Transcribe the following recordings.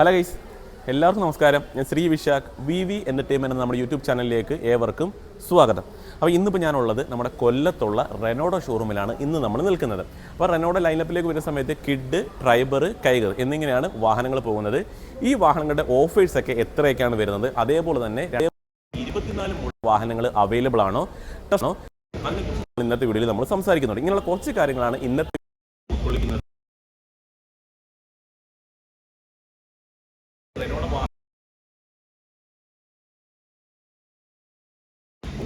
Hello guys എല്ലാവർക്കും നമസ്കാരം. ഞാൻ Sri Vishakh V V entertainment എന്ന നമ്മുടെ യൂട്യൂബ് ചാനലിലേക്ക് ഏവർക്കും സ്വാഗതം. അപ്പോൾ ഇന്നിപ്പോൾ ഞാനുള്ളത് നമ്മുടെ കൊല്ലത്തുള്ള റെനോഡ ഷോറൂമിലാണ് ഇന്ന് നമ്മൾ നിൽക്കുന്നത്. അപ്പോൾ റെനോഡ ലൈനപ്പിലേക്ക് വരുന്ന സമയത്ത് കിഡ് ട്രൈബർ കൈഗർ എന്നിങ്ങനെയാണ് വാഹനങ്ങൾ പോകുന്നത്. ഈ വാഹനങ്ങളുടെ ഓഫേഴ്സൊക്കെ എത്രയൊക്കെയാണ് വരുന്നത്? അതേപോലെ തന്നെ ഇരുപത്തിനാല് വാഹനങ്ങൾ അവൈലബിൾ ആണോ? ഇന്നത്തെ വീഡിയോയിൽ നമ്മൾ സംസാരിക്കുന്നുണ്ട്. ഇങ്ങനെയുള്ള കുറച്ച് കാര്യങ്ങളാണ് ഇന്നത്തെ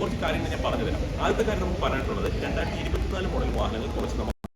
കുറച്ച് കാര്യങ്ങൾ ഞാൻ പറഞ്ഞു തരാം ആദ്യത്തെ കാര്യം നമുക്ക് പറയാനുള്ളത് രണ്ടായിരത്തി ഇരുപത്തിനാല് മോഡൽ വാഹനങ്ങൾ കുറച്ച് നമുക്ക്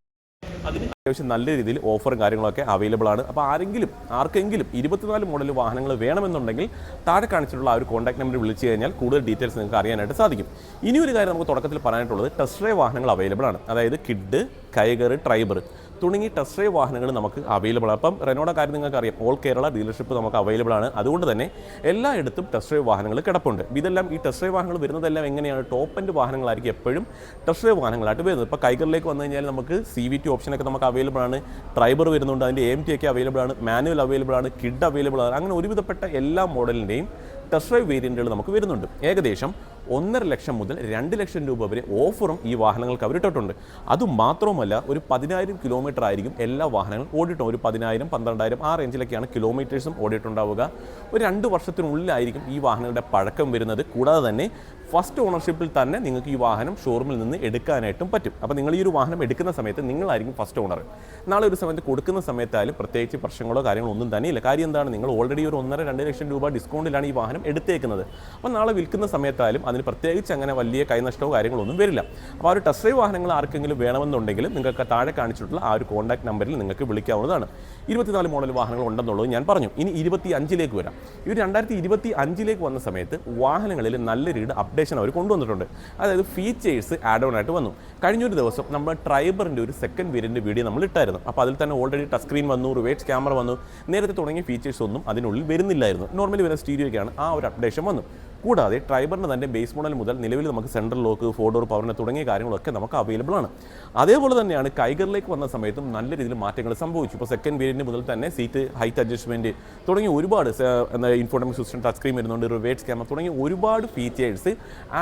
അതിന് അത്യാവശ്യം നല്ല രീതിയിൽ ഓഫറും കാര്യങ്ങളൊക്കെ അവൈലബിൾ ആണ്. അപ്പോൾ ആരെങ്കിലും ആർക്കെങ്കിലും ഇരുപത്തിനാല് മോഡൽ വാഹനങ്ങൾ വേണമെന്നുണ്ടെങ്കിൽ താഴെ കാണിച്ചിട്ടുള്ള ആ ഒരു കോൺടാക്ട് നമ്പർ വിളിച്ചു കഴിഞ്ഞാൽ കൂടുതൽ ഡീറ്റെയിൽസ് നിങ്ങൾക്ക് അറിയാനായിട്ട് സാധിക്കും. ഇനിയൊരു കാര്യം നമുക്ക് തുടക്കത്തിൽ പറയാനായിട്ടുള്ളത് ടെസ്റ്റ് ഡ്രൈവ് വാഹനങ്ങൾ അവൈലബിൾ ആണ്. അതായത് കിഡ് കൈഗർ ട്രൈബർ. തുടങ്ങി ടെസ്റ്റ് ഡ്രൈവ് വാഹനങ്ങൾ നമുക്ക് അവൈലബിൾ ആണ്. അപ്പം റെനോയുടെ കാര്യം നിങ്ങൾക്കറിയാം. ഓൾ കേരള ഡീലർഷിപ്പ് നമുക്ക് അവൈലബിൾ ആണ്. അതുകൊണ്ട് തന്നെ എല്ലായിടത്തും ടെസ്റ്റ് ഡ്രൈവ് വാഹനങ്ങൾ കിടപ്പുണ്ട്. ഇതെല്ലാം ഈ ടെസ്റ്റ് ഡ്രൈവ് വാഹനങ്ങൾ വരുന്നതെല്ലാം എങ്ങനെയാണ്? ടോപ്പ് എൻഡ് വാഹനങ്ങളായിരിക്കും എപ്പോഴും ടെസ്റ്റ് ഡ്രൈവ് വാഹനങ്ങളായിട്ട് വരുന്നത്. ഇപ്പോൾ കൈകറിലേക്ക് വന്നു കഴിഞ്ഞാൽ നമുക്ക് സി വി ടി ഓപ്ഷനൊക്കെ നമുക്ക് അവൈലബിൾ ആണ്. ട്രൈബർ വരുന്നുണ്ട്. അതിന്റെ എം ടി ഒക്കെ അവൈലബിൾ ആണ്. മാനുവൽ അവൈലബിൾ ആണ്. കിഡ് അവൈലബിൾ ആണ്. അങ്ങനെ ഒരുവിധപ്പെട്ട എല്ലാ മോഡലിന്റെയും ടെസ്റ്റ് ഡ്രൈവ് വേരിയന്റുകൾ നമുക്ക് വരുന്നുണ്ട്. ഏകദേശം ഒന്നര ലക്ഷം മുതൽ രണ്ട് ലക്ഷം രൂപ വരെ ഓഫറും ഈ വാഹനങ്ങൾക്ക് അവർ ഇട്ടിട്ടുണ്ട്. അതുമാത്രവുമല്ല ഒരു പതിനായിരം കിലോമീറ്റർ ആയിരിക്കും എല്ലാ വാഹനങ്ങളും ഓടിയിട്ടും. ഒരു പതിനായിരം പന്ത്രണ്ടായിരം ആ റേഞ്ചിലൊക്കെയാണ് കിലോമീറ്റേഴ്സും ഓടിയിട്ടുണ്ടാവുക. ഒരു രണ്ട് വർഷത്തിനുള്ളിലായിരിക്കും ഈ വാഹനങ്ങളുടെ പഴക്കം വരുന്നത്. കൂടാതെ തന്നെ ഫസ്റ്റ് ഓണർഷിപ്പിൽ തന്നെ നിങ്ങൾക്ക് ഈ വാഹനം ഷോറൂമിൽ നിന്ന് എടുക്കാനായിട്ടും പറ്റും. അപ്പോൾ നിങ്ങൾ ഈ ഒരു വാഹനം എടുക്കുന്ന സമയത്ത് നിങ്ങളായിരിക്കും ഫസ്റ്റ് ഓണർ നാളെ ഒരു സമയത്ത് കൊടുക്കുന്ന സമയത്തായാലും പ്രത്യേകിച്ച് പ്രശ്നങ്ങളോ കാര്യങ്ങളോ ഒന്നും തന്നെയില്ല. കാര്യം എന്താണ്? നിങ്ങൾ ഓൾറെഡി ഒരു ഒന്നര രണ്ട് ലക്ഷം രൂപ ഡിസ്കൗണ്ടിലാണ് ഈ വാഹനം എടുത്തേക്കുന്നത്. അപ്പോൾ നാളെ വിൽക്കുന്ന സമയത്തായാലും അതിന് പ്രത്യേകിച്ച് അങ്ങനെ വലിയ കൈനഷ്ടമോ കാര്യങ്ങളോ ഒന്നും വരില്ല. അപ്പോൾ ആ ഒരു ടെസ്റ്റ് ഡ്രൈവ് വാഹനങ്ങൾ ആർക്കെങ്കിലും വേണമെന്നുണ്ടെങ്കിൽ നിങ്ങൾക്ക് താഴെ കാണിച്ചിട്ടുള്ള ആ ഒരു കോൺടാക്ട് നമ്പറിൽ നിങ്ങൾക്ക് വിളിക്കാവുന്നതാണ്. ഇരുപത്തിനാല് മോഡൽ വാഹനങ്ങൾ ഉണ്ടെന്നുള്ളത് ഞാൻ പറഞ്ഞു. ഇനി ഇരുപത്തി അഞ്ചിലേക്ക് വരാം ഒരു രണ്ടായിരത്തി ഇരുപത്തി അഞ്ചിലേക്ക് വന്ന സമയത്ത് വാഹനങ്ങളിൽ നല്ല രീതിയിൽ അപ്ഡേഷൻ അവർ കൊണ്ടുവന്നിട്ടുണ്ട്. അതായത് ഫീച്ചേഴ്സ് ആഡ് ഓൺ ആയിട്ട് വന്നു. കഴിഞ്ഞൊരു ദിവസം നമ്മൾ ട്രൈബറിന്റെ ഒരു സെക്കൻഡ് വേരിയന്റ് വീഡിയോ നമ്മൾ ഇട്ടായിരുന്നു. അപ്പോൾ അതിൽ തന്നെ ഓൾറെഡി ടച്ച് സ്ക്രീൻ വന്നു റിവേഴ്സ് ക്യാമറ വന്നു. നേരത്തെ തുടങ്ങിയ ഫീച്ചേഴ്സ് ഒന്നും അതിനുള്ളിൽ വരുന്നില്ലായിരുന്നു. നോർമലി വരുന്ന സ്റ്റീരിയോയ്ക്കാണ് ആ ഒരു അപ്ഡേഷൻ വന്നു കൂടാതെ ട്രൈബറിന്റെ തന്നെ ബേസ് മോഡൽ മുതൽ നിലവിൽ നമുക്ക് സെൻട്രൽ ലോക്ക് ഫോർ ഡോർ പവറിന് തുടങ്ങിയ കാര്യങ്ങളൊക്കെ നമുക്ക് അവൈലബിൾ ആണ്. അതേപോലെ തന്നെയാണ് കൈഗറിലേക്ക് വന്ന സമയത്തും നല്ല രീതിയിൽ മാറ്റങ്ങൾ സംഭവിച്ചു. ഇപ്പോൾ സെക്കൻഡ് വേരിയന്റ് മുതൽ തന്നെ സീറ്റ് ഹൈറ്റ് അഡ്ജസ്റ്റ്മെന്റ് തുടങ്ങിയ ഒരുപാട് എന്താ ഇൻഫോർമേഷൻ സിസ്റ്റം ടച്ച് സ്ക്രീൻ വരുന്നുണ്ട് റിവേഴ്സ് ക്യാമറ തുടങ്ങിയ ഒരുപാട് ഫീച്ചേഴ്സ്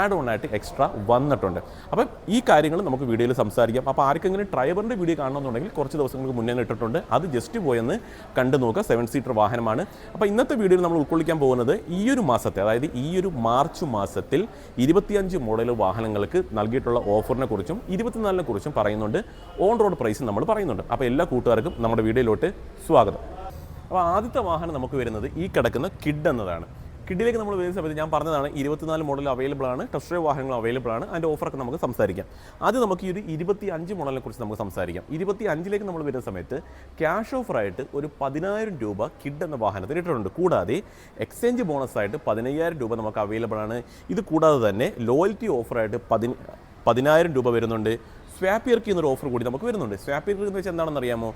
ആഡ് ഓൺ ആയിട്ട് എക്സ്ട്രാ വന്നിട്ടുണ്ട്. അപ്പം ഈ കാര്യങ്ങൾ നമുക്ക് വീഡിയോയിൽ സംസാരിക്കാം. അപ്പോൾ ആർക്കെങ്കിലും ഡ്രൈവറിന്റെ വീഡിയോ കാണണമെന്നുണ്ടെങ്കിൽ കുറച്ച് ദിവസങ്ങൾക്ക് മുന്നേ ഇട്ടിട്ടുണ്ട്. അത് ജസ്റ്റ് പോയെന്ന് കണ്ടു നോക്കുക സെവൻ സീറ്റർ വാഹനമാണ്. അപ്പോൾ ഇന്നത്തെ വീഡിയോയിൽ നമ്മൾ ഉൾക്കൊള്ളിക്കാൻ പോകുന്നത് ഈ ഒരു മാസത്തെ അതായത് ഈ ഒരു മാർച്ച് മാസത്തിൽ ഇരുപത്തിയഞ്ച് മോഡൽ വാഹനങ്ങൾക്ക് നൽകിയിട്ടുള്ള ഓഫറിനെ കുറിച്ചും ഇരുപത്തിനാലിനെ കുറിച്ചും പറയുന്നുണ്ട്. ഓൺ റോഡ് പ്രൈസ് നമ്മൾ പറയുന്നുണ്ട്. അപ്പോൾ എല്ലാ കൂട്ടുകാർക്കും നമ്മുടെ വീഡിയോയിലോട്ട് സ്വാഗതം. അപ്പോൾ ആദ്യത്തെ വാഹനം നമുക്ക് വരുന്നത് ഈ കിടക്കുന്ന കിഡ് എന്നതാണ്. കിഡിലേക്ക് നമ്മൾ വരുന്ന സമയത്ത് ഞാൻ പറഞ്ഞതാണ് ഇരുപത്തിനാല് മോഡൽ അവൈലബിൾ ആണ് ടെസ്റ്റ് ഡ്രൈവ് വാഹനങ്ങൾ അവൈലബിൾ ആണ് അതിന്റെ ഓഫറൊക്കെ നമുക്ക് സംസാരിക്കാം. ആദ്യം നമുക്ക് ഈ ഒരു ഇരുപത്തി അഞ്ച് മോഡലിനെ കുറിച്ച് നമുക്ക് സംസാരിക്കാം. ഇരുപത്തി അഞ്ചിലേക്ക് നമ്മൾ വരുന്ന സമയത്ത് ക്യാഷ് ഓഫറായിട്ട് ഒരു പതിനായിരം രൂപ കിഡ് എന്ന വാഹനത്തിന് ഇട്ടിട്ടുണ്ട്. കൂടാതെ എക്സ്ചേഞ്ച് ബോണസ് ആയിട്ട് പതിനയ്യായിരം രൂപ നമുക്ക് അവൈലബിൾ ആണ്. ഇത് കൂടാതെ തന്നെ ലോയൽറ്റി ഓഫറായിട്ട് പതി പതിനായിരം രൂപ വരുന്നുണ്ട്. സ്വാപ്പിയർക്ക് എന്നൊരു ഓഫർ കൂടി നമുക്ക് വരുന്നുണ്ട്. സ്വാപ്പിയർക്ക് എന്ന് വെച്ചാൽ എന്താണെന്ന് അറിയാമോ?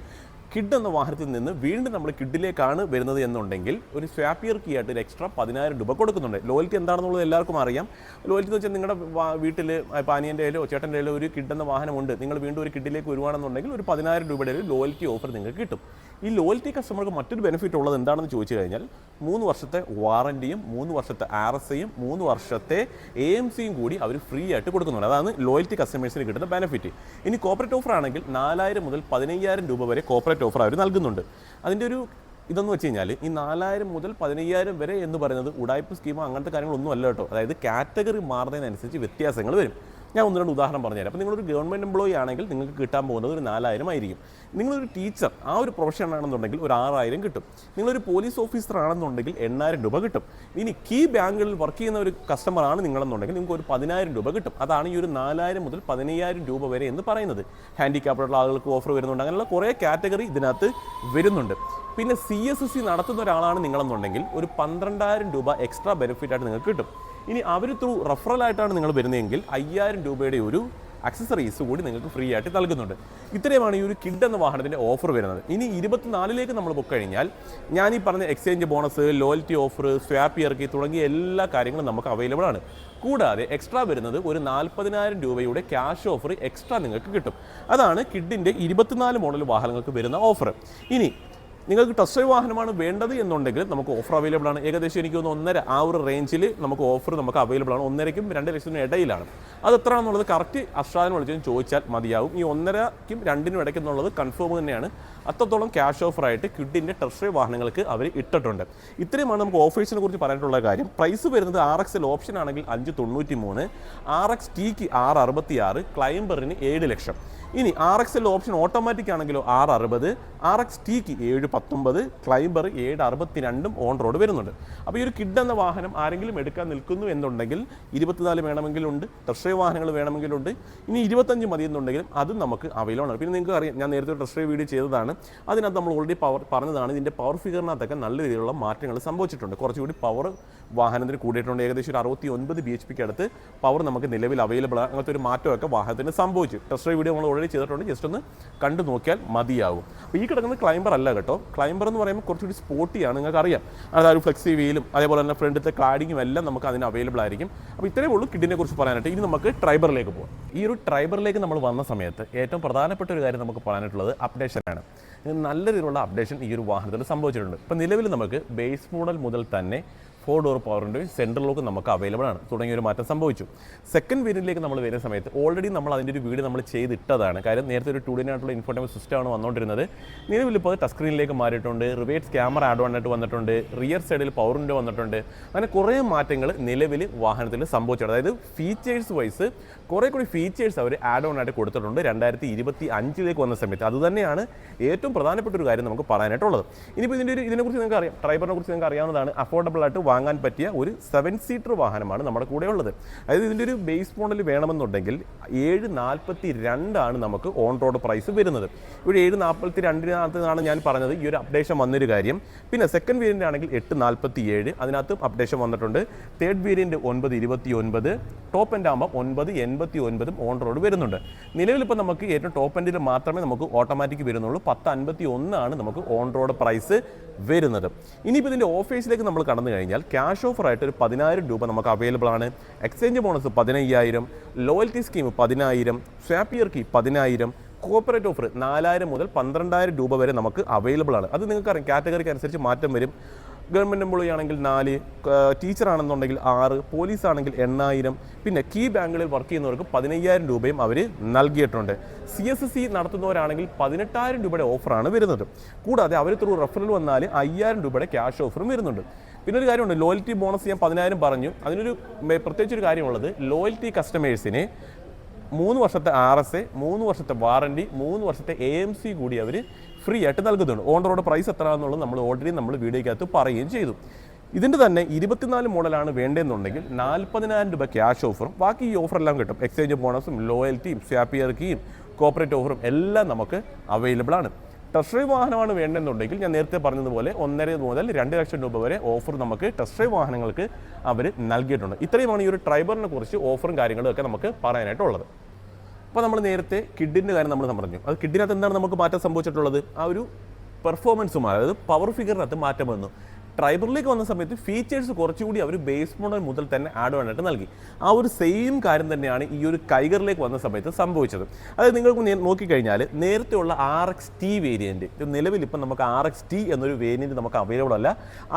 കിഡ് എന്ന വാഹനത്തിൽ നിന്ന് വീണ്ടും നമ്മൾ കിഡിലേക്കാണ് വരുന്നത് എന്നുണ്ടെങ്കിൽ ഒരു സ്വാപ്പിയർ കീ ആയിട്ട് ഒരു എക്സ്ട്രാ പതിനായിരം രൂപ കൊടുക്കുന്നുണ്ട്. ലോയൽറ്റി എന്താണെന്നുള്ളത് എല്ലാവർക്കും അറിയാം. ലോയൽറ്റി എന്ന് വെച്ചാൽ നിങ്ങളുടെ വീട്ടിൽ ഇപ്പോൾ അനിയന്റെ കയ്യിലോ ചേട്ടന്റെ കയ്യിലോ ഒരു കിഡ് എന്ന വാഹനമുണ്ട്. നിങ്ങൾ വീണ്ടും ഒരു കിഡിലേക്ക് വരുവാണെന്നുണ്ടെങ്കിൽ ഒരു പതിനായിരം രൂപയുടെ ഒരു ലോയൽറ്റി ഓഫർ നിങ്ങൾക്ക് കിട്ടും. ഈ ലോയൽറ്റി കസ്റ്റമർക്ക് മറ്റൊരു ബെനിഫിറ്റ് ഉള്ളത് എന്താണെന്ന് ചോദിച്ചു കഴിഞ്ഞാൽ മൂന്ന് വർഷത്തെ വാറന്റിയും മൂന്ന് വർഷത്തെ ആർ എസ് ഐയും മൂന്ന് വർഷത്തെ എ എം സിയും കൂടി അവർ ഫ്രീ ആയിട്ട് കൊടുക്കുന്നുണ്ട്. അതാണ് ലോയൽറ്റി കസ്റ്റമേഴ്സിന് കിട്ടുന്ന ബെനിഫിറ്റ് ഇനി കോപ്പറേറ്റ് ഓഫർ ആണെങ്കിൽ നാലായിരം മുതൽ പതിനയ്യായിരം രൂപ വരെ കോപ്പറേറ്റ് ഓഫർ അവർ നൽകുന്നുണ്ട്. അതിന്റെ ഒരു ഇതെന്ന് വെച്ച് കഴിഞ്ഞാൽ ഈ നാലായിരം മുതൽ പതിനയ്യായിരം വരെ എന്ന് പറയുന്നത് ഉടായ്പ സ്കീമോ അങ്ങനത്തെ കാര്യങ്ങളൊന്നും അല്ല കേട്ടോ. അതായത് കാറ്റഗറി മാറുന്നതിനനുസരിച്ച് വ്യത്യാസങ്ങൾ വരും. ഞാൻ ഒന്ന് രണ്ട് ഉദാഹരണം പറഞ്ഞുതരാം. അപ്പോൾ നിങ്ങളൊരു ഗവൺമെന്റ് എംപ്ലോയി ആണെങ്കിൽ നിങ്ങൾക്ക് കിട്ടാൻ പോകുന്നത് ഒരു നാലായിരം ആയിരിക്കും. നിങ്ങളൊരു ടീച്ചർ ആ ഒരു പ്രൊഫഷൻ ആണെന്നുണ്ടെങ്കിൽ ഒരു ആറായിരം കിട്ടും. നിങ്ങളൊരു പോലീസ് ഓഫീസർ ആണെന്നുണ്ടെങ്കിൽ എണ്ണായിരം രൂപ കിട്ടും. ഇനി കീ ബാങ്കുകളിൽ വർക്ക് ചെയ്യുന്ന ഒരു കസ്റ്റമർ ആണ് നിങ്ങളെന്നുണ്ടെങ്കിൽ നിങ്ങൾക്ക് ഒരു പതിനായിരം രൂപ കിട്ടും. അതാണ് ഈ ഒരു നാലായിരം മുതൽ പതിനയ്യായിരം രൂപ വരെ എന്ന് പറയുന്നത്. ഹാൻഡിക്യാപ്ഡുള്ള ആളുകൾക്ക് ഓഫർ വരുന്നുണ്ട്. അങ്ങനെയുള്ള കുറേ കാറ്റഗറി ഇതിനകത്ത് വരുന്നുണ്ട്. പിന്നെ സി എസ് സി നടത്തുന്ന ഒരാളാണ് നിങ്ങളെന്നുണ്ടെങ്കിൽ ഒരു പന്ത്രണ്ടായിരം രൂപ എക്സ്ട്രാ ബെനിഫിറ്റ് ആയിട്ട് നിങ്ങൾക്ക് കിട്ടും. ഇനി അവർ ത്രൂ റഫറൽ ആയിട്ടാണ് നിങ്ങൾ വരുന്നതെങ്കിൽ അയ്യായിരം രൂപയുടെ ഒരു അക്സസറീസ് കൂടി നിങ്ങൾക്ക് ഫ്രീ ആയിട്ട് നൽകുന്നുണ്ട്. ഇത്രയുമാണ് ഈ ഒരു കിഡ് എന്ന വാഹനത്തിന്റെ ഓഫർ വരുന്നത്. ഇനി ഇരുപത്തിനാലിലേക്ക് നമ്മൾ പോയി കഴിഞ്ഞാൽ ഞാൻ ഈ പറഞ്ഞ exchange bonus loyalty offer swap ഇറക്കി തുടങ്ങിയ എല്ലാ കാര്യങ്ങളും നമുക്ക് അവൈലബിൾ ആണ്. കൂടാതെ എക്സ്ട്രാ വരുന്നത് ഒരു നാൽപ്പതിനായിരം രൂപയുടെ ക്യാഷ് ഓഫർ എക്സ്ട്രാ നിങ്ങൾക്ക് കിട്ടും. അതാണ് കിഡിന്റെ ഇരുപത്തിനാല് മോഡൽ വാഹനങ്ങൾക്ക് വരുന്ന ഓഫർ ഇനി നിങ്ങൾക്ക് ടെസ്റ്റ് ഡ്രൈവ് വാഹനമാണ് വേണ്ടത് എന്നുണ്ടെങ്കിൽ നമുക്ക് ഓഫർ അവൈലബിൾ ആണ്. ഏകദേശം എനിക്ക് തോന്നുന്നു ഒന്നര ആ ഒരു റേഞ്ചിൽ നമുക്ക് ഓഫർ നമുക്ക് അവൈലബിൾ ആണ്. ഒന്നരയ്ക്കും രണ്ട് ലക്ഷത്തിനും ഇടയിലാണ്. അത് എത്രയാണെന്നുള്ളത് കറക്റ്റ് അഷ്ടാദിനെ വിളിച്ചതിന് ചോദിച്ചാൽ മതിയാവും. ഈ ഒന്നരയ്ക്കും രണ്ടിനും ഇടയ്ക്ക് എന്നുള്ളത് കൺഫേം തന്നെയാണ്. അത്രത്തോളം ക്യാഷ് ഓഫറായിട്ട് കിഡിന്റെ ടെസ്റ്റ് ഡ്രൈവ് വാഹനങ്ങൾക്ക് അവർ ഇട്ടിട്ടുണ്ട്. ഇത്രയുമാണ് നമുക്ക് ഓഫേഴ്സിനെ കുറിച്ച് പറഞ്ഞിട്ടുള്ള കാര്യം. പ്രൈസ് വരുന്നത് ആർ എക്സ് എൽ ഓപ്ഷൻ ആണെങ്കിൽ അഞ്ച് തൊണ്ണൂറ്റി മൂന്ന് ആർ എക്സ് ടിക്ക് ആറ് അറുപത്തി ആറ് ക്ലൈംബറിന് ഏഴ് ലക്ഷം. ഇനി R X L option automatic ആണെങ്കിലോ ആറ് അറുപത് ആർ എക്സ് ടിക്ക് ഏഴ് പത്തൊമ്പത് ക്ലൈംബർ ഏഴ് അറുപത്തി രണ്ടും ഓൺ റോഡ് വരുന്നുണ്ട്. അപ്പോൾ ഈ ഒരു കിഡ് എന്ന വാഹനം ആരെങ്കിലും എടുക്കാൻ നിൽക്കുന്നു എന്നുണ്ടെങ്കിൽ ഇരുപത്തിനാല് വേണമെങ്കിലുണ്ട് ടെസ്റ്റ് ഡ്രൈവ് വാഹനങ്ങൾ വേണമെങ്കിലുണ്ട് ഇനി ഇരുപത്തഞ്ച് മതി എന്നുണ്ടെങ്കിലും അതും നമുക്ക് അവൈലബിൾ ആണ്. പിന്നെ നിങ്ങൾക്ക് അറിയാം ഞാൻ നേരത്തെ ടെസ്റ്റ് ഡ്രൈവ് വീഡിയോ ചെയ്തതാണ്. അതിനകത്ത് നമ്മൾ ഓൾറെഡി പവർ പറഞ്ഞതാണ് ഇതിന്റെ പവർ ഫിഗറിനകത്തൊക്കെ നല്ല രീതിയിലുള്ള മാറ്റങ്ങൾ സംഭവിച്ചിട്ടുണ്ട്. കുറച്ചുകൂടി പവർ വാഹനത്തിന് കൂടിയിട്ടുണ്ട്. ഏകദേശം ഒരു അറുപത്തി ഒൻപത് ബി എച്ച് പിക്ക് അടുത്ത് പവർ നമുക്ക് നിലവിൽ അവൈലബിൾ ആണ് അങ്ങനത്തെ ഒരു മാറ്റമൊക്കെ വാഹനത്തിന് സംഭവിച്ചു. ടെസ്റ്റ് ഡ്രൈവ് വീഡിയോ നമ്മൾ ഓൾറെഡി ചെയ്തിട്ടുണ്ട്. ജസ്റ്റ് ഒന്ന് കണ്ടു നോക്കിയാൽ മതിയാവും അപ്പോൾ ഈ കിടക്കുന്നത് ക്ലൈംബർ അല്ല കേട്ടോ. ക്ലൈംബർ എന്ന് പറയുമ്പോൾ കുറച്ചുകൂടി സ്പോർട്ടിയാണ് നിങ്ങൾക്ക് അറിയാം അതായത് ഒരു ഫ്ലെക്സി വീലും അതേപോലെ തന്നെ ഫ്രണ്ടിലത്തെ ക്ലാഡിങ്ങും എല്ലാം നമുക്ക് അതിന് അവൈലബിൾ ആയിരിക്കും. അപ്പോൾ ഇത്രയേ ഉള്ളൂ കിഡിനെ കുറിച്ച് പറയാനായിട്ട്. ഇനി നമുക്ക് ട്രൈബറിലേക്ക് പോകാം ഈ ഒരു ട്രൈബറിലേക്ക് നമ്മൾ വന്ന സമയത്ത് ഏറ്റവും പ്രധാനപ്പെട്ട ഒരു കാര്യം നമുക്ക് പറയാനായിട്ടുള്ളത് അപ്ഡേഷനാണ് നല്ല രീതിയിലുള്ള അപ്ഡേഷൻ ഈ ഒരു വാഹനത്തിൽ സംഭവിച്ചിട്ടുണ്ട്. ഇപ്പോൾ നിലവിൽ നമുക്ക് ബേസ് മോഡൽ മുതൽ തന്നെ ഫോർ ഡോർ പവർ ഉണ്ട്. സെൻട്രൽ ലോക്ക് നമുക്ക് അവൈലബിൾ ആണ്. തുടങ്ങിയ ഒരു മാറ്റം സംഭവിച്ചു. സെക്കൻഡ് വേരിയന്റിലേക്ക് നമ്മൾ വരുന്ന സമയത്ത് ഓൾറെഡി നമ്മൾ അതിന്റെ ഒരു വീട് നമ്മൾ ചെയ്തിട്ടതാണ്. കാര്യം നേരത്തെ ഒരു ടൂഡിനായിട്ടുള്ള സിസ്റ്റം സിസ്റ്റമാണ് വന്നുകൊണ്ടിരുന്നത്. നിലവിൽ ഇപ്പോൾ ടച്ച് സ്ക്രീനിലേക്ക് മാറിയിട്ടുണ്ട്. റിവേറ്റ്സ് ക്യാമറ ആഡ് ആയിട്ട് വന്നിട്ടുണ്ട്. റിയർ സൈഡിൽ പവറിന്റെ വന്നിട്ടുണ്ട്. അങ്ങനെ കുറേ മാറ്റങ്ങൾ നിലവിൽ വാഹനത്തിൽ സംഭവിച്ചിട്ടുണ്ട്. അതായത് ഫീച്ചേഴ്സ് വൈസ് കുറേ കൂടി ഫീച്ചേഴ്സ് അവർ ആഡ് ഓൺ ആയിട്ട് കൊടുത്തിട്ടുണ്ട് രണ്ടായിരത്തി ഇരുപത്തി അഞ്ചിലേക്ക് വന്ന സമയത്ത്. അതുതന്നെയാണ് ഏറ്റവും പ്രധാനപ്പെട്ട ഒരു കാര്യം നമുക്ക് പറയാനായിട്ടുള്ളത്. ഇനിയിപ്പോൾ ഇതിന്റെ ഒരു ഇതിനെക്കുറിച്ച് നിങ്ങൾക്ക് അറിയാം. ഡ്രൈവറിനെ കുറിച്ച് നിങ്ങൾക്ക് അറിയാവുന്നതാണ്. അഫോർഡബിൾ ആയിട്ട് വാങ്ങാൻ പറ്റിയ ഒരു സെവൻ സീറ്റർ വാഹനമാണ് നമ്മുടെ കൂടെ ഉള്ളത് അതായത് ഇതിന്റെ ഒരു ബേസ് മോഡൽ വേണമെന്നുണ്ടെങ്കിൽ ഏഴ് നാൽപ്പത്തി രണ്ടാണ് നമുക്ക് ഓൺ റോഡ് പ്രൈസ് വരുന്നത്. ഇവിടെ ഏഴ് നാൽപ്പത്തി രണ്ടിനകത്താണ് ഞാൻ പറഞ്ഞത് ഈ ഒരു അപ്ഡേഷൻ വന്നൊരു കാര്യം. പിന്നെ സെക്കൻഡ് വേരിയന്റ് ആണെങ്കിൽ എട്ട് നാൽപ്പത്തി ഏഴ് അതിനകത്തും അപ്ഡേഷൻ വന്നിട്ടുണ്ട്. തേർഡ് വേരിയന്റ് ഒൻപത് ഇരുപത്തി ഒൻപത് ടോപ്പ് എൻഡ് ആകുമ്പോൾ ഒൻപത് എൺപത്തി ഒൻപതും ഓൺ റോഡ് വരുന്നുണ്ട് നിലവിലിപ്പോൾ നമുക്ക് ഏറ്റവും ടോപ്പ് എൻഡിൽ മാത്രമേ നമുക്ക് ഓട്ടോമാറ്റിക് വരുന്നുള്ളൂ. പത്ത് അൻപത്തി ഒന്നാണ് നമുക്ക് ഓൺ റോഡ് പ്രൈസ് വരുന്നത്. ഇനിയിപ്പോൾ ഇതിന്റെ ഓഫീസിലേക്ക് നമ്മൾ കടന്നു കഴിഞ്ഞാൽ ക്യാഷ് ഓഫർ ആയിട്ട് ഒരു പതിനായിരം രൂപ നമുക്ക് അവൈലബിൾ ആണ്. എക്സ്ചേഞ്ച് ബോണസ് പതിനയ്യായിരം ലോയൽറ്റി സ്കീം പതിനായിരം സ്വാപ്പിയർ കീ പതിനായിരം കോപ്പറേറ്റ് ഓഫർ നാലായിരം മുതൽ പന്ത്രണ്ടായിരം രൂപ വരെ നമുക്ക് അവൈലബിൾ ആണ്. അത് നിങ്ങൾക്ക് അറിയാം കാറ്റഗറിക്ക് അനുസരിച്ച് മാറ്റം വരും. ഗവൺമെന്റ് എംപ്ലോയി ആണെങ്കിൽ നാല് ടീച്ചർ ആണെന്നുണ്ടെങ്കിൽ ആറ് പോലീസ് ആണെങ്കിൽ എണ്ണായിരം പിന്നെ കീ ബാങ്കുകളിൽ വർക്ക് ചെയ്യുന്നവർക്ക് പതിനയ്യായിരം രൂപയും അവർ നൽകിയിട്ടുണ്ട്. സി എസ് സി നടത്തുന്നവരാണെങ്കിൽ പതിനെട്ടായിരം രൂപയുടെ ഓഫറാണ് വരുന്നത്. കൂടാതെ അവർ ത്രൂ റെഫറൽ വന്നാൽ അയ്യായിരം രൂപയുടെ ക്യാഷ് ഓഫറും വരുന്നുണ്ട്. പിന്നെ ഒരു കാര്യമുണ്ട് ലോയൽറ്റി ബോണസ് ഞാൻ പതിനായിരം പറഞ്ഞു. അതിനൊരു പ്രത്യേകിച്ച് ഒരു കാര്യമുള്ളത് ലോയൽറ്റി കസ്റ്റമേഴ്സിന് മൂന്ന് വർഷത്തെ ആർ എസ് എ മൂന്ന് വർഷത്തെ വാറണ്ടി മൂന്ന് വർഷത്തെ എ എം സി കൂടി അവർ ഫ്രീ ആയിട്ട് നൽകുന്നുണ്ട്. ഓൺ റോഡ് പ്രൈസ് എത്ര എന്നുള്ളത് നമ്മൾ ഓൾറെഡി നമ്മൾ വീഡിയോയ്ക്കകത്ത് പറയുകയും ചെയ്തു. ഇതിന്റെ തന്നെ ഇരുപത്തിനാല് മോഡലാണ് വേണ്ടതെന്നുണ്ടെങ്കിൽ നാൽപ്പതിനായിരം രൂപ ക്യാഷ് ഓഫറും ബാക്കി ഈ ഓഫറെല്ലാം കിട്ടും. എക്സ്ചേഞ്ച് ബോണസും ലോയൽറ്റിയും സ്വാപ്പിയർ കീയും കോപ്പറേറ്റ് ഓഫറും എല്ലാം നമുക്ക് അവൈലബിൾ ആണ്. ടെസ്റ്റ് ഡ്രൈവ് വാഹനമാണ് വേണ്ടതെന്നുണ്ടെങ്കിൽ ഞാൻ നേരത്തെ പറഞ്ഞതുപോലെ ഒന്നര മുതൽ രണ്ട് ലക്ഷം രൂപ വരെ ഓഫർ നമുക്ക് ടെസ്റ്റ് ഡ്രൈവ് വാഹനങ്ങൾക്ക് അവർ നൽകിയിട്ടുണ്ട്. ഇത്രയുമാണ് ഈ ഒരു ട്രൈബറിനെ കുറിച്ച് ഓഫറും കാര്യങ്ങളും ഒക്കെ നമുക്ക് പറയാനായിട്ടുള്ളത്. അപ്പോൾ നമ്മൾ നേരത്തെ കിഡിന്റെ കാര്യം നമ്മൾ പറഞ്ഞു. അത് കിഡിനകത്ത് എന്താണ് നമുക്ക് മാറ്റം സംഭവിച്ചിട്ടുള്ളത്? ആ ഒരു പെർഫോമൻസും അതായത് പവർ ഫിഗറിനകത്ത് മാറ്റം വന്നു. ട്രൈബറിലേക്ക് വന്ന സമയത്ത് ഫീച്ചേഴ്സ് കുറച്ചുകൂടി അവർ ബേസ് മോഡൽ മുതൽ തന്നെ ആഡ് ആയിട്ട് നൽകി. ആ ഒരു സെയിം കാര്യം തന്നെയാണ് ഈ ഒരു കൈഗറിലേക്ക് വന്ന സമയത്ത് സംഭവിച്ചത്. അതായത് നിങ്ങൾക്ക് നോക്കിക്കഴിഞ്ഞാൽ നേരത്തെ ഉള്ള ആർ എക്സ് ടി വേരിയന്റ് നിലവിൽ ഇപ്പം നമുക്ക് ആർ എക്സ് ടി എന്നൊരു വേരിയന്റ് നമുക്ക് അവൈലബിൾ അല്ല.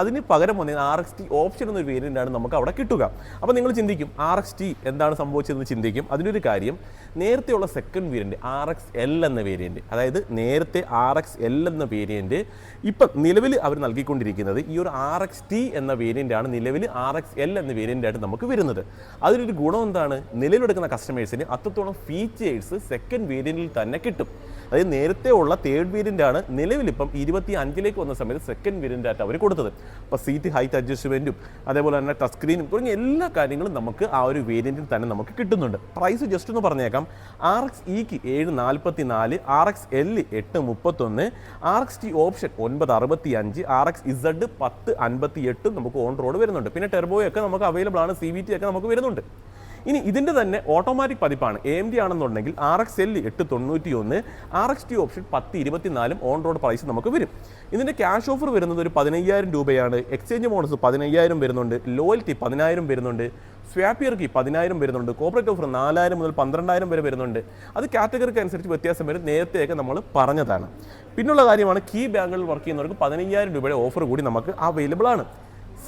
അതിന് പകരം വന്ന ആർ എക്സ് ടി ഓപ്ഷൻ എന്നൊരു വേരിയന്റ് ആണ് നമുക്ക് അവിടെ കിട്ടുക. അപ്പോൾ നിങ്ങൾ ചിന്തിക്കും ആർ എക്സ് ടി എന്താണ് സംഭവിച്ചതെന്ന് ചിന്തിക്കും. അതിനൊരു കാര്യം നേരത്തെയുള്ള second variant R X L എന്ന വേരിയന്റ് അതായത് നേരത്തെ ആർ എക്സ് എൽ എന്ന വേരിയന്റ് ഇപ്പം നിലവിൽ അവർ നൽകിക്കൊണ്ടിരിക്കുന്നത് ഈ ഒരു ആർ എക്സ് ടി എന്ന വേരിയന്റ് ആണ് നിലവിൽ ആർ എക്സ് എൽ എന്ന വേരിയന്റ് ആയിട്ട് നമുക്ക് വരുന്നത്. അതിലൊരു ഗുണം എന്താണ്? നിലവിലെടുക്കുന്ന കസ്റ്റമേഴ്സിന് അത്രത്തോളം ഫീച്ചേഴ്സ് സെക്കൻഡ് വേരിയന്റിൽ തന്നെ കിട്ടും. അതായത് നേരത്തെ ഉള്ള തേർഡ് വേരിയന്റ് ആണ് നിലവിലിപ്പം ഇരുപത്തി അഞ്ചിലേക്ക് വന്ന സമയത്ത് സെക്കൻഡ് വേരിയന്റ് ആയിട്ട് അവർ കൊടുത്തത്. അപ്പോൾ സീറ്റ് ഹൈറ്റ് അഡ്ജസ്റ്റ്മെന്റും അതേപോലെ തന്നെ ടച്ച് സ്ക്രീനും തുടങ്ങിയ എല്ലാ കാര്യങ്ങളും നമുക്ക് ആ ഒരു വേരിയന്റിൽ തന്നെ നമുക്ക് കിട്ടുന്നുണ്ട്. പ്രൈസ് ജസ്റ്റ് ഒന്ന് പറഞ്ഞേക്കാം. ആർ എക്സ് ഇക്ക് ഏഴ് നാൽപ്പത്തി നാല് ആർ എക്സ് എൽ എട്ട് മുപ്പത്തൊന്ന് ആർ എക്സ് ടി ഓപ്ഷൻ ഒൻപത് അറുപത്തി അഞ്ച് ആർ എക്സ് ഇസഡ് പത്ത് അൻപത്തി എട്ടും നമുക്ക് ഓൺ റോഡ് വരുന്നുണ്ട്. പിന്നെ ടെർബോയൊക്കെ നമുക്ക് അവൈലബിൾ ആണ് സി വി ടി ഒക്കെ നമുക്ക് വരുന്നുണ്ട്. ഇനി ഇതിന്റെ തന്നെ ഓട്ടോമാറ്റിക് പതിപ്പാണ്. എ എം ഡി ആണെന്നുണ്ടെങ്കിൽ ആർ എക്സ് എൽ എട്ട് തൊണ്ണൂറ്റി ഒന്ന് ആർ എക്സ് ടി ഓപ്ഷൻ പത്ത് ഇരുപത്തിനാലും ഓൺ റോഡ് പ്രൈസ് നമുക്ക് വരും. ഇതിന്റെ ക്യാഷ് ഓഫർ വരുന്നത് ഒരു പതിനയ്യായിരം രൂപയാണ്. എക്സ്ചേഞ്ച് ബോണസ് പതിനയ്യായിരം വരുന്നുണ്ട്. ലോയൽറ്റി പതിനായിരം വരുന്നുണ്ട്. സ്വാപ്പിയർക്ക് പതിനായിരം വരുന്നുണ്ട്. കോപ്പറേറ്റ് ഓഫർ നാലായിരം മുതൽ പന്ത്രണ്ടായിരം വരെ വരുന്നുണ്ട്. അത് കാറ്റഗറിക്ക് അനുസരിച്ച് വ്യത്യാസം വരും. നേരത്തെയൊക്കെ നമ്മൾ പറഞ്ഞതാണ്. പിന്നുള്ള കാര്യമാണ് കീ ബാങ്കുകളിൽ വർക്ക് ചെയ്യുന്നവർക്ക് പതിനയ്യായിരം രൂപയുടെ ഓഫർ കൂടി നമുക്ക് അവൈലബിൾ ആണ്.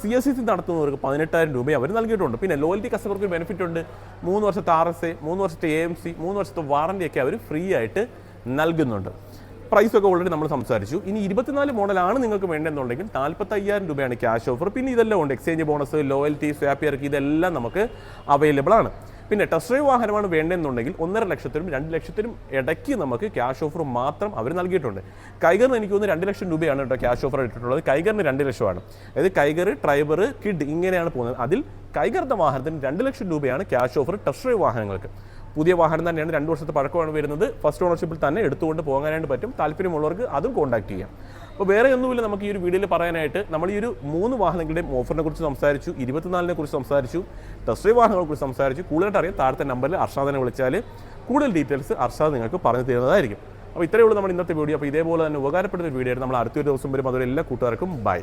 സി എസ് സി നടത്തുന്നവർക്ക് പതിനെട്ടായിരം രൂപ അവർ നൽകിയിട്ടുണ്ട്. പിന്നെ ലോയൽറ്റി കസ്റ്റമർക്ക് ബെനിഫിറ്റ് ഉണ്ട്. മൂന്ന് വർഷത്തെ ആർ എസ് എ മൂന്ന് വർഷത്തെ എ എം സി മൂന്ന് വർഷത്തെ വാറണ്ടി ഒക്കെ അവർ ഫ്രീ ആയിട്ട് നൽകുന്നുണ്ട്. പ്രൈസൊക്കെ ഓൾറെഡി നമ്മൾ സംസാരിച്ചു. ഇനി ഇരുപത്തിനാല് മോഡലാണ് നിങ്ങൾക്ക് വേണ്ടതെന്നുണ്ടെങ്കിൽ നാൽപ്പത്തയ്യായിരം രൂപയാണ് ക്യാഷ് ഓഫർ പിന്നെ ഇതെല്ലാം ഉണ്ട്. എക്സ്ചേഞ്ച് ബോണസ് ലോയൽറ്റി സ്വാപ്പിയർക്ക് ഇതെല്ലാം നമുക്ക് അവൈലബിൾ ആണ്. പിന്നെ ടെസ്റ്റ് ഡ്രൈവ് വാഹനമാണ് വേണ്ടതെന്നുണ്ടെങ്കിൽ ഒന്നര ലക്ഷത്തിനും രണ്ട് ലക്ഷത്തിനും ഇടയ്ക്ക് നമുക്ക് ക്യാഷ് ഓഫർ മാത്രം അവർ നൽകിയിട്ടുണ്ട്. കൈഗറിന് എനിക്ക് തോന്നുന്നു രണ്ട് ലക്ഷം രൂപയാണ് കേട്ടോ ക്യാഷ് ഓഫർ ഇട്ടിട്ടുള്ളത്. കൈഗറിന് രണ്ട് ലക്ഷമാണ്. അതായത് കൈഗർ ഡ്രൈവർ കിഡ് ഇങ്ങനെയാണ് പോകുന്നത്. അതിൽ കൈകറുന്ന വാഹനത്തിന് രണ്ട് ലക്ഷം രൂപയാണ് ക്യാഷ് ഓഫർ ടെസ്റ്റ് ഡ്രൈവ് വാഹനങ്ങൾക്ക്. പുതിയ വാഹനം തന്നെയാണ് രണ്ട് വർഷത്തെ പഴക്കമാണ് വരുന്നത്. ഫസ്റ്റ് ഓണർഷിപ്പിൽ തന്നെ എടുത്തുകൊണ്ട് പോകാനായിട്ട് പറ്റും. താല്പര്യമുള്ളവർക്ക് അതും കോൺടാക്ട് ചെയ്യാം. അപ്പോൾ വേറെ ഒന്നുമില്ല നമുക്ക് ഈ ഒരു വീഡിയോയിൽ പറയാനായിട്ട്. നമ്മൾ ഈ ഒരു മൂന്ന് വാഹനങ്ങളുടെയും ഓഫറിനെ കുറിച്ച് സംസാരിച്ചു ഇരുപത്തിനാലിനെ കുറിച്ച് സംസാരിച്ചു ടെസ്റ്റ് വാഹനങ്ങളെ കുറിച്ച് സംസാരിച്ചു. കൂടുതലായിട്ട് അറിയാം താഴത്തെ നമ്പറിൽ അർഷാദിനെ വിളിച്ചാൽ കൂടുതൽ ഡീറ്റെയിൽസ് അർഷാദ് നിങ്ങൾക്ക് പറഞ്ഞു തരുന്നതായിരിക്കും. അപ്പോൾ ഇത്രയേ ഉള്ളൂ നമ്മുടെ ഇന്നത്തെ വീഡിയോ അപ്പോൾ ഇതേപോലെ തന്നെ ഉപകാരപ്പെടുന്ന ഒരു വീഡിയോ ആയിട്ട് നമ്മൾ അടുത്തൊരു ദിവസം വരും അതുപോലെ എല്ലാ കൂട്ടുകാർക്കും ബൈ